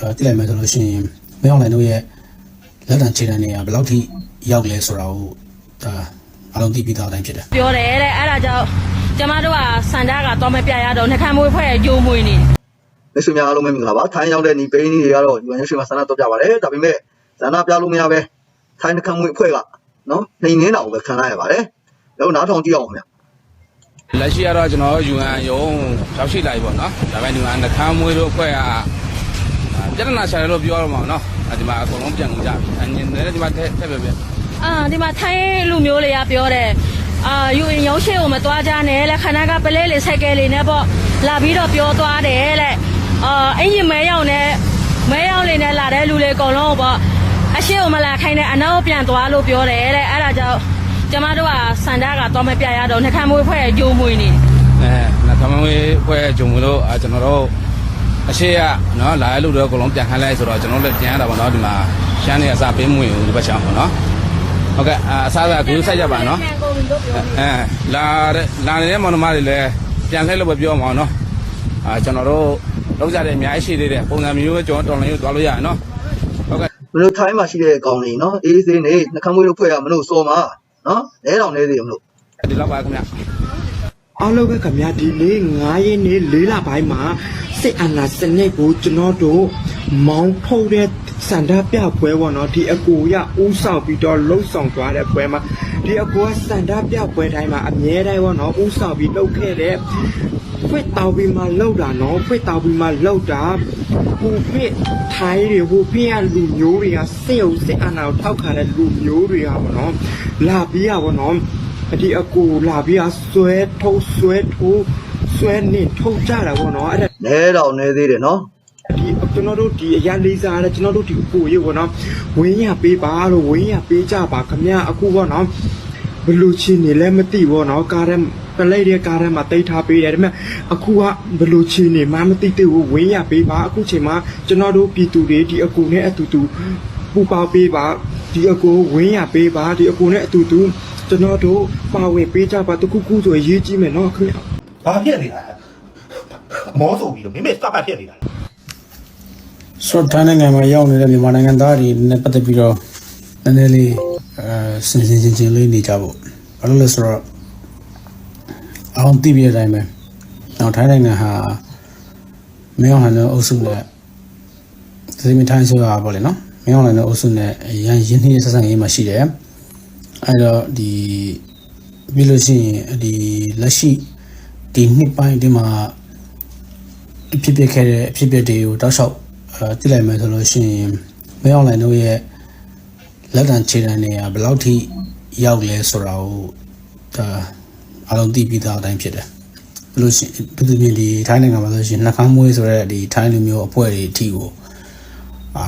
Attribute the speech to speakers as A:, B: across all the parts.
A: အဲသိလိုက်မယ်ဆိုလို့ရှိရင်မင်းအောင်လိုင်းတို့ရဲ့လက်တံခြေတံတွေကဘယ်လောက်ထိရောက်လဲဆိုတာကိုဒါအလုံးသိပြီးသားအတိုင်းဖြစ်တယ်
B: ပြောတယ်တဲ့အဲ့ဒါကြောင့်ကျမတို့ကစန္ဒကတော့မပြရတော့နှခမ်းမွေးဖွဲ့ကြိုးမွေးနေတယ်
C: လက်ရှိများအားလုံးပဲမင်္ဂလာပါထိုင်းရောက်တဲ့ညီပိန်းကြီးတွေကတော့ UN ရွှေမှာဆန္ဒတော့ပြပါတယ်ဒါပေမဲ့ဆန္ဒပြလို့မရပဲထိုင်းတစ်ခါမှအဖွဲ့ကနော်နှိမ်နေတာကိုပဲခံလိုက်ရပါတယ်တော့နားထောင်ကြည့်အောင်ခင်ဗျ
D: လက်ရှိကတော့ကျွန်တော် UN ရုံးရောက်ရှိလာပြီပေါ့နော်ဒါပေမဲ့ UN နှခမ်းမွေးတို့အဖွဲ့ကအာ ပြဿနာရှာတယ်လို့ပြောရမှာပေါ့နော်အဲဒီမှာအကုန်လုံးပြန်ကုန်ကြပြီအရင်လည်းဒီမှာထက်ထက်ပဲပဲ
B: အာဒီမှာထိုင်းလူမျိုးတွေကပြောတယ်အာယူရင်ရုံးရှိကိုမသွားကြနဲ့လက်ခဏကပလဲလေးဆိုင်ကယ်လေးနဲ့ပေါ့လာပြီးတော့ပြောသွားတယ်တဲ့အာအင်ဂျင်မဲရောက်နဲ့မဲရောက်လေးနဲ့လာတဲ့လူတွေအကုန်လုံးပေါ့အရှိကိုမလာခိုင်းနဲ့အနောက်ပြန်သွားလို့ပြောတယ်တဲ့အဲ့ဒါကြောင့်ကျမတို့ကစန္ဒကတော့မပြရတော့နှခမ်းမွေးဖွဲ့ကြိုးမွေးနေတယ်
D: အဲနှခမ်းမွေးအဖွဲ့ဂျုံမလို့အာကျွန်တော်တို့ အရှိကနော်လာတဲ့လူတွေအကုန်လုံးပြန်ခိုင်းလိုက်ဆိုတော့ကျွန်တော်တို့လည်းပြန်ရတာပေါ့နော်ဒီမှာရှမ်းနေအစားပေးမွေဘူးဒီဘက်ချောင်းပေါ့နော်ဟုတ်ကဲ့အာအစားအစာကူးဆက်ကြပါနော်အဲလာတဲ့လာနေတဲ့မောင်နှမတွေလည်းပြန်လှည့်လို့ပဲပြောမှာနော်အာကျွန်တော်တို့လောက်ကြတယ်အများကြီးရှိသေးတယ်ပုံစံမျိုးပဲကျွန်တော်တော်လိုင်းကိုသွားလို့ရတယ်နော်ဟုတ်ကဲ့
C: မလို့ထိုင်းမှာရှိတဲ့ကောင်တွေနော်အေးစေးနေနှခမ်းမွေးတို့ဖွဲ့ကမလို့စော်မှာနော်လဲတောင်နေသေးမလို့
D: ဒီလောက်ပါခင်ဗျ
E: အားလုံးပဲခင်ဗျာဒီနေ့9ရက်နေ့၄လပိုင်းမှာစစ်အာဏာစနစ်ကိုကျွန်တော်တို့မောင်းထုတ်တဲ့စန္ဒပြပွဲပေါ့နော်ဒီအကူရဥဆောင်ပြီးတော့လှုပ်ဆောင်သွားတဲ့ပွဲမှာဒီအကူကစန္ဒပြပွဲတိုင်းမှာအမြဲတမ်းပေါ့နော်ဥဆောင်ပြီးလှုပ်ခဲ့တဲ့ဖွင့်တောက်ပြီးမှလှုပ်တာနော်ဖွင့်တောက်ပြီးမှလှုပ်တာဟိုဖိထိုင်းတွေဟိုဖိရလူမျိုးတွေကစစ်အုပ်စစ်အာဏာကိုထောက်ခံတဲ့လူမျိုးတွေကပေါ့နော်လာပြီးရပေါ့နော် အဒီအကူလာပြီးအဆွဲထုတ်ဆွဲထိုးဆွဲနေထုတ်ကြတာပေါ့နော်အဲ့ဒါ
C: လဲတောင်နေသေးတယ်နော်
E: ဒီကျွန်တော်တို့ဒီအရာလေးစားတယ်ကျွန်တော်တို့ဒီအကူရေပေါ့နော်ဝင်းရပေးပါလို့ဝင်းရပေးကြပါခမရအခုပေါ့နော်ဘလူချင်းနေလည်းမသိဘောနော်ကားထဲပလိုက်တဲ့ကားထဲမှာတိတ်ထားပေးတယ်ဒါပေမဲ့အခုကဘလူချင်းနေမှမသိသေးဘူးဝင်းရပေးပါအခုချိန်မှာကျွန်တော်တို့ပြည်သူတွေဒီအကူနဲ့အတူတူပူပေါပေးပါဒီအကူဝင်းရပေးပါဒီအကူနဲ့အတူတူ ကျွန်တော်တို့ပါဝင်ပေးကြပါတခုခုဆိုရေးကြည့်မယ်နော်ခင်ဗျ
F: ဘာဖြစ်နေတာလဲမောဆိုပြီးတော့မိမိစပတ်ဖြစ်နေတာ
A: ဆိုတော့တိုင်းနိုင်ငံမှာရောက်နေတဲ့မြန်မာနိုင်ငံသားတွေနဲ့ပတ်သက်ပြီးတော့နည်းနည်းလေးအဲစင်စင်ချင်းချင်းလေးနေကြဖို့ဘာလို့လဲဆိုတော့အောင်သိပြတဲ့အတိုင်းပဲနောက်ထိုင်းနိုင်ငံဟာမင်းအောင်ဟန်တဲ့အုပ်စုနဲ့ဒီမထိုင်းဆိုတာပေါ့လေနော်မင်းအောင်ဟန်တဲ့အုပ်စုနဲ့ရန်ရင်းနှီးဆက်ဆံရေးမှာရှိတယ် အဲတော့ဒီပြီးလို့ရှိရင်ဒီလက်ရှိဒီနှစ်ပိုင်းဒီမှာဖြစ်ဖြစ်ခဲ့တဲ့အဖြစ်အပျက်တွေကိုတောက်လျှောက်အဲသိလိုက်မယ်ဆိုလို့ရှိရင်မင်းအောင်လိုင်းတို့ရဲ့လက်တံခြေတံတွေကဘယ်လောက်ထိရောက်လဲဆိုတာကိုဒါအလုံးသိပြီးသားအတိုင်းဖြစ်တယ်ဘယ်လို့ရှိရင်သူတို့ဒီထိုင်းနိုင်ငံမှာဆိုရှင်နှာခေါင်းမွေးဆိုတဲ့ဒီထိုင်းလူမျိုးအဖွဲ့တွေအထိကိုအာ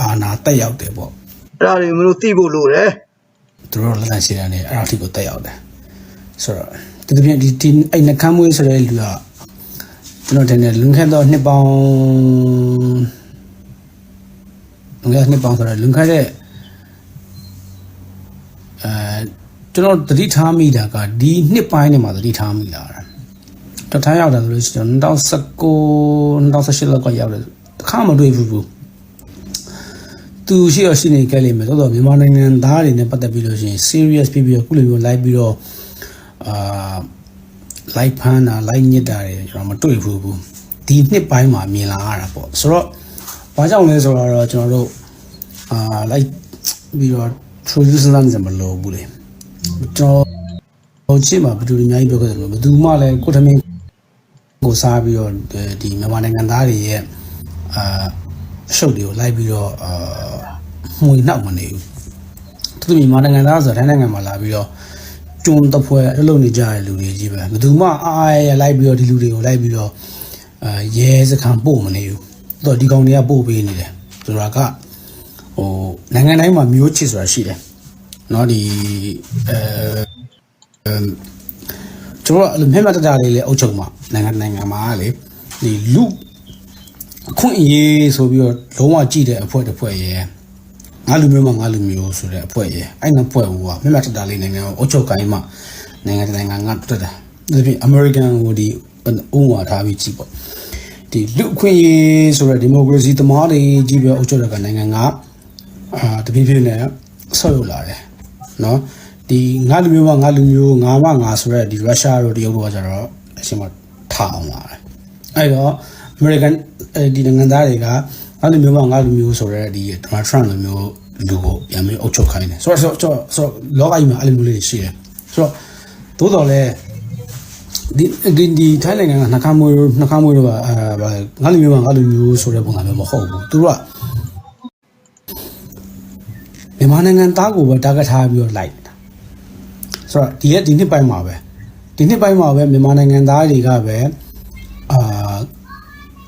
A: အာနာတက်ရောက်တယ်ပေါ့
C: အဲ့ဒါတွေမလို့သိဖို့လိုတယ်
A: သူတို့လက်တံခြေတံတွေအဲ့ဒါအထိကိုတက်ရောက်တယ်ဆိုတော့သူတို့ဒီဒီအဲ့နှာခေါင်းမွေးဆိုတဲ့လူကကျွန်တော်တင်တယ်လွန်ခဲ့သောနှစ်ပေါင်းလွန်ခဲ့တဲ့နှစ်ပေါင်းဆိုတော့လွန်ခဲ့တဲ့အဲကျွန်တော်သတိထားမိတာကဒီနှစ်ပိုင်းနဲ့မှာသတိထားမိလာတာတထားရောက်တယ်ဆိုလို့ရှိရင်2019 2018လောက်ကရောက်တယ်တစ်ခါမတွေ့ဘူးဘူး သူရှိရရှိနေကြလိမ့်မယ်သို့တော့မြန်မာနိုင်ငံသားတွေနဲ့ပတ်သက်ပြီးလို့ရှိရင် serious ဖြစ်ပြီးတော့ခုလိုမျိုး live ပြီးတော့အာ live ဖမ်းတာ live ညစ်တာတွေကျွန်တော်မတွေ့ဘူးဘူးဒီနှစ်ပိုင်းမှာမြင်လာရတာပေါ့ဆိုတော့ဘာကြောင့်လဲဆိုတော့ကျွန်တော်တို့အာ live ပြီးတော့ true user နဲ့မလို့ဘူးလေကျွန်တော်ဟိုချစ်မှာဘယ်သူတွေအများကြီးပြောခဲ့တယ်လို့ဘယ်သူမှလည်းကိုယ်ထမင်းကိုစားပြီးတော့ဒီမြန်မာနိုင်ငံသားတွေရဲ့အာ အရှုပ်တွေကို live ပြီးတော့အာမှုနှောက်မနေဘူးသူတို့မြန်မာနိုင်ငံသားဆိုတော့တိုင်းနိုင်ငံမှာလာပြီးတော့ ကျွန်းတစ်ဖွဲအလုပ်နေကြတဲ့လူတွေကြီးပဲဘယ်သူမှအားအားရလိုက်ပြီးတော့ဒီလူတွေကိုလိုက်ပြီးတော့အဲရဲစခန်းပို့မနေဘူးတော့ဒီကောင်တွေကပို့ပေးနေတယ်ဆိုတာကဟိုနိုင်ငံတိုင်းမှာမျိုးချစ်ဆိုတာရှိတယ်เนาะဒီအဲကျွန်တော်အဲ့လိုမျက်မှတ်တတလေးလေအုပ်ချုပ်မှာနိုင်ငံနိုင်ငံမှာလေဒီလူ အခွင့်အရေးဆိုပြီးတော့လုံးဝကြည့်တဲ့အဖွဲ့တစ်ဖွဲ့ရဲ့ငါလူမျိုးမှာငါလူမျိုးဆိုတဲ့အဖွဲ့ရဲ့အဲ့နောက်ဖွဲ့ဟိုကမြတ်မြတ်တတလေးနိုင်ငံကိုအုပ်ချုပ်ကိုင်းမှာနိုင်ငံတစ်နိုင်ငံကတက်တာဒါပြင် American ဟိုဒီဥဝါထားပြီးကြည့်ပေါ့ဒီလူအခွင့်အရေးဆိုတဲ့ဒီမိုကရေစီသမားတွေကြီးပဲအုပ်ချုပ်တဲ့ကနိုင်ငံကအာတဖြည်းဖြည်းနဲ့ဆောက်ရောက်လာတယ်နော်ဒီငါလူမျိုးကငါလူမျိုးငါမငါဆိုတဲ့ဒီရုရှားတို့တရုတ်တို့ကကြတော့အရှင်မထားအောင်လာတယ် အဲ့တော့ American ဒီနိုင်ငံသားတွေကငါလူမျိုးကငါလူမျိုးဆိုတဲ့ဒီ Donald Trump လိုမျိုးလူကိုပြန်ပြီးအုပ်ချုပ်ခိုင်းတယ်ဆိုတော့ဆိုတော့ဆိုတော့လောကကြီးမှာအဲ့လိုမျိုးလေးတွေရှိတယ်ဆိုတော့သို့တော်လည်းဒီဒီဒီထိုင်းနိုင်ငံကနှခမ်းမွေးနှခမ်းမွေးတော့ကအဲဗာလဲငါလူမျိုးကငါလူမျိုးဆိုတဲ့ပုံစံမျိုးမဟုတ်ဘူးသူတို့ကမြန်မာနိုင်ငံသားကိုပဲတာဂက်ထားပြီးတော့လိုက်တာဆိုတော့ဒီရက်ဒီနှစ်ပိုင်းမှာပဲဒီနှစ်ပိုင်းမှာပဲမြန်မာနိုင်ငံသားတွေကပဲအာ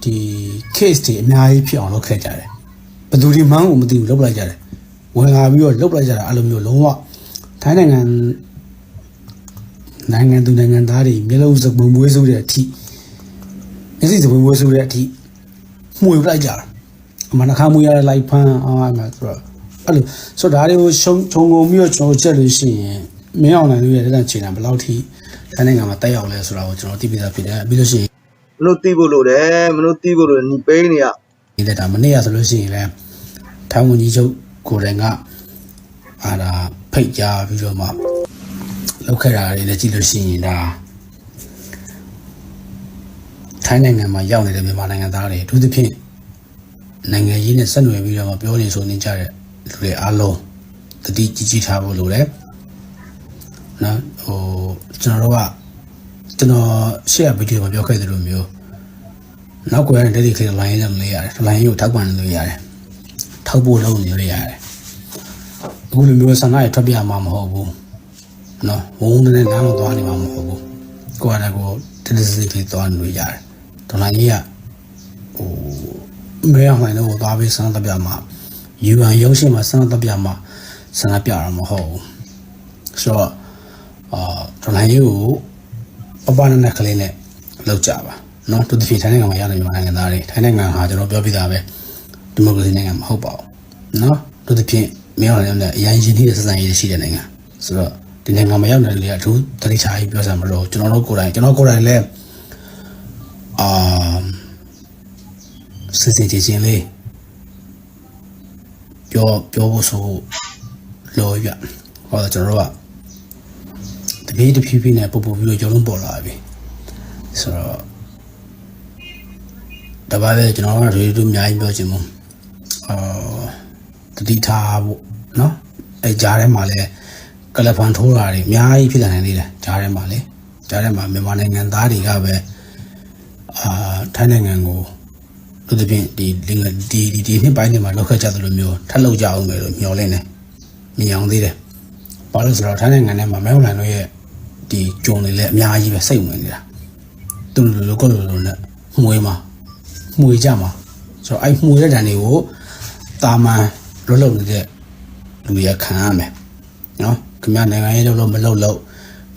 A: ဒီ case တွေအများကြီးဖြစ်အောင်လုပ်ခဲ့ကြတယ်ဘယ်သူဒီမှန်းကိုမသိဘူးလုပ်လိုက်ကြတယ်ဝင်လာပြီးတော့လုပ်လိုက်ကြတာအဲ့လိုမျိုးလုံးဝထိုင်းနိုင်ငံနိုင်ငံသူနိုင်ငံသားတွေမျက်လုံးစပွန်မွေးစုတဲ့အထိမျက်စိစပွန်မွေးစုတဲ့အထိမှုယူလိုက်ကြတာအမှန်တခါမွေးရတဲ့လိုက်ဖန်းအာမှဆိုတော့အဲ့လိုဆိုတော့ဒါတွေကိုရှုံခြုံငုံပြီးတော့ကျွန်တော်ချက်လို့ရှိရင်မင်းအောင်နိုင်လို့ရတဲ့ချိန်တာဘယ်လောက်ထိတိုင်းနိုင်ငံမှာတက်ရောက်လဲဆိုတာကိုကျွန်တော်သိပြီးသားဖြစ်တယ်ပြီးလို့ရှိရင်
C: မလို့တီးဖို့လို့တယ်မလို့တီးဖို့လို့ညီပေးနေရ
A: ဒီတက်တာမနေ့ကဆိုလို့ရှိရင်လည်းထိုင်းဝန်ကြီးချုပ်ကိုယ်တိုင်ကအာဒါဖိတ်ကြားပြီးတော့မှလောက်ခဲ့တာတွေလည်းကြည့်လို့ရှိရင်ဒါထိုင်းနိုင်ငံမှာရောက်နေတဲ့မြန်မာနိုင်ငံသားတွေအထူးသဖြင့်နိုင်ငံရေးနဲ့ဆက်နွယ်ပြီးတော့မှပြောနေဆိုနေကြတဲ့လူတွေအားလုံးတတိကြီးကြီးထားဖို့လိုတယ်နော်ဟိုကျွန်တော်တို့က ကျွန်တော်ရှေ့ဗီဒီယိုမှာပြောခဲ့သလိုမျိုးနောက်ကွယ်တဲ့ဒီခေတ်လိုင်းလုံးလေးရတယ်လိုင်းကိုထောက်ပံ့လို့ရတယ်ထောက်ဖို့လုပ်နေလို့ရတယ်အခုလိုမျိုးဆန္ဒရထွက်ပြမှာမဟုတ်ဘူးနော်ဝုန်းတဲ့လမ်းတော့သွားနေမှာမဟုတ်ဘူးကိုယ်ကလည်းကိုတတိစိတ်လေးသွားနေလို့ရတယ်ဒေါ်လာကြီးကဟိုမဲအောင်နိုင်တော့သွားပြီးဆန္ဒပြမှာယူအန်ရုံးရှိမှာဆန္ဒပြမှာဆန္ဒပြရမှာမဟုတ်ဘူးဆိုတော့အာဒေါ်လာကြီးကို ပပနဲ့နဲ့ကလေးနဲ့လောက်ကြပါနော်သူတစ်ဖြေထိုင်းနိုင်ငံမှာရောက်နေမြန်မာနိုင်ငံသားတွေထိုင်းနိုင်ငံဟာကျွန်တော်ပြောပြတာပဲဒီမိုကရေစီနိုင်ငံမဟုတ်ပါဘူးနော်သူတစ်ဖြေမရောက်နိုင်တဲ့အရင်ရင်းနှီးတဲ့စစံရေးရှိတဲ့နိုင်ငံဆိုတော့ဒီနိုင်ငံမှာရောက်နေလေအထူးတတိချာကြီးပြောစမ်းမလို့ကျွန်တော်တို့ကိုယ်တိုင်ကျွန်တော်ကိုယ်တိုင်လည်းအာစစ်စစ်ချင်းချင်းလေးပြောပြောဖို့ဆိုလို့ရဟောကျွန်တော်တို့က တပြေးတဖြည်းဖြည်းနဲ့ပူပူပြီးတော့ကြောလုံးပေါ်လာပြီဆိုတော့တပါးပဲကျွန်တော်ကရေတူအများကြီးပြောချင်ဘူးအာတတိထားဖို့နော်အဲကြားထဲမှာလည်းကလဖန်ထိုးတာတွေအများကြီးဖြစ်လာနိုင်သေးတယ်ကြားထဲမှာလေကြားထဲမှာမြန်မာနိုင်ငံသားတွေကပဲအာထိုင်းနိုင်ငံကိုသူတဖြင့်ဒီဒီဒီဒီဒီနှစ်ပိုင်းတွေမှာလောက်ခတ်ကြသလိုမျိုးထပ်လောက်ကြအောင်မယ်လို့မျှော်လင့်တယ်မြင်အောင်သေးတယ်ဘာလို့ဆိုတော့ထိုင်းနိုင်ငံထဲမှာမဲဝင်တို့ရဲ့ ဒီဂျုံတွေလည်းအများကြီးပဲစိတ်ဝင်နေတာသူတို့လိုကိုလိုလိုနဲ့မှွေးမှာမှွေကြမှာဆိုတော့အဲ့မှွေတဲ့တန်တွေကိုတာမန်လွတ်လုံနေတဲ့လူရခံရမယ်နော်ခင်ဗျာနိုင်ငံရေးလုပ်လို့မလုပ်လို့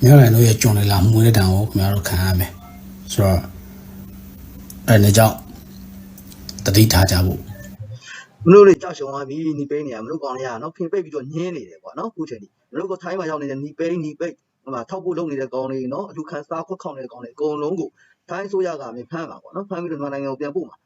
A: မြို့နယ်တို့ရဲ့ဂျုံတွေလာမှွေတဲ့တန်ကိုခင်ဗျားတို့ခံရမယ်ဆိုတော့အဲ့ဒါကြောင့်တတိထားကြဖို့
C: မလို့လေကြောက်ရှုံသွားပြီညီပေးနေရမလို့ကောင်းနေရနော်ဖင်ပိတ်ပြီးတော့ညင်းနေတယ်ပေါ့နော်အခုချိန်ဒီမလို့ကထိုင်းမှာရောက်နေတဲ့ညီပေးညီပိတ် ဟိုမှာထောက်ဖို့လုပ်နေတဲ့ကောင်းတွေနော်အလူခံစားခွက်ခေါင်နေတဲ့ကောင်းတွေအကုန်လုံးကိုထိုင်းဆိုရကမြဖမ်းပါပေါ့နော်ဖမ်းပြီးတော့မြန်မာနိုင်ငံကိုပြန်ပို့မှာ